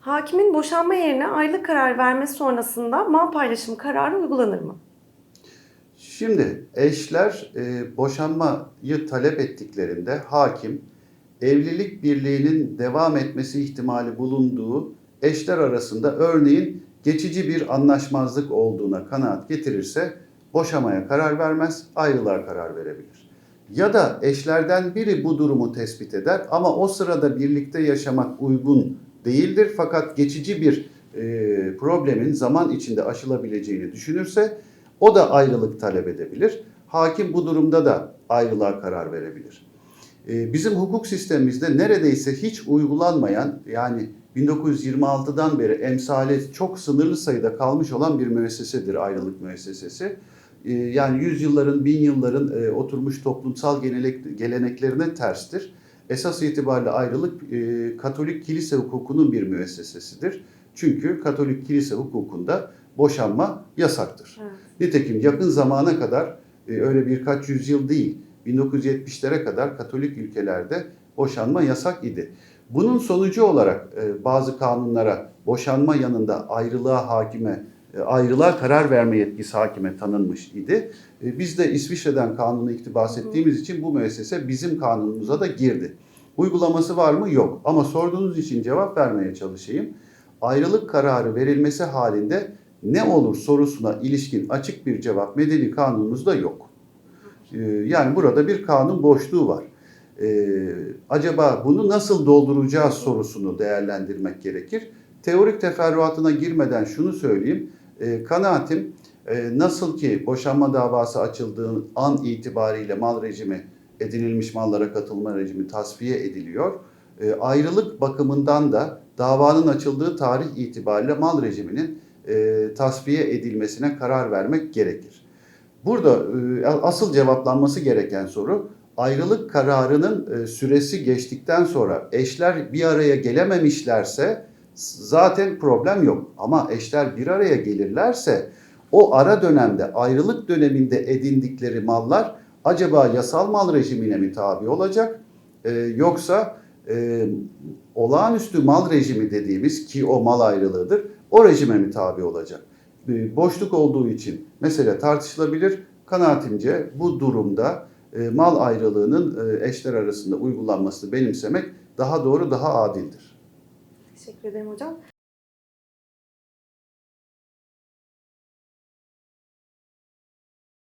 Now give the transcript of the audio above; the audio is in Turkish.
Hakimin boşanma yerine ayrılık kararı vermesi sonrasında mal paylaşımı kararı uygulanır mı? Şimdi eşler e, boşanmayı talep ettiklerinde hakim evlilik birliğinin devam etmesi ihtimali bulunduğu eşler arasında örneğin geçici bir anlaşmazlık olduğuna kanaat getirirse boşamaya karar vermez, ayrılığa karar verebilir. Ya da eşlerden biri bu durumu tespit eder ama o sırada birlikte yaşamak uygun değildir fakat geçici bir e, problemin zaman içinde aşılabileceğini düşünürse o da ayrılık talep edebilir. Hakim bu durumda da ayrılığa karar verebilir. Ee, Bizim hukuk sistemimizde neredeyse hiç uygulanmayan yani 1926'dan beri emsali çok sınırlı sayıda kalmış olan bir müessesedir ayrılık müessesesi. Ee, Yani yüzyılların, bin yılların e, oturmuş toplumsal genelek, geleneklerine terstir. Esas itibariyle ayrılık e, Katolik kilise hukukunun bir müessesesidir. Çünkü Katolik kilise hukukunda boşanma yasaktır. Evet. Nitekim yakın zamana kadar e, öyle birkaç yüzyıl değil 1970'lere kadar Katolik ülkelerde boşanma yasak idi. Bunun sonucu olarak e, bazı kanunlara boşanma yanında ayrılığa hakime ayrılığa karar verme yetkisi hakime tanınmış idi. E, Biz de İsviçre'den kanunu iktibas ettiğimiz için bu müessese bizim kanunumuza da girdi. Uygulaması var mı? Yok. Ama sorduğunuz için cevap vermeye çalışayım. Ayrılık kararı verilmesi halinde ne olur sorusuna ilişkin açık bir cevap medeni kanunumuzda yok. Ee, Yani burada bir kanun boşluğu var. Ee, acaba bunu nasıl dolduracağız sorusunu değerlendirmek gerekir. Teorik teferruatına girmeden şunu söyleyeyim. Ee, kanaatim e, nasıl ki boşanma davası açıldığı an itibariyle mal rejimi, edinilmiş mallara katılma rejimi tasfiye ediliyor. Ee, ayrılık bakımından da davanın açıldığı tarih itibariyle mal rejiminin e, tasfiye edilmesine karar vermek gerekir. Burada e, asıl cevaplanması gereken soru ayrılık kararının e, süresi geçtikten sonra eşler bir araya gelememişlerse zaten problem yok. Ama eşler bir araya gelirlerse o ara dönemde ayrılık döneminde edindikleri mallar acaba yasal mal rejimine mi tabi olacak e, yoksa e, olağanüstü mal rejimi dediğimiz ki o mal ayrılığıdır o rejime mi tabi olacak? E, boşluk olduğu için mesele tartışılabilir. Kanaatimce bu durumda e, mal ayrılığının e, eşler arasında uygulanmasını benimsemek daha doğru, daha adildir. Teşekkür ederim hocam.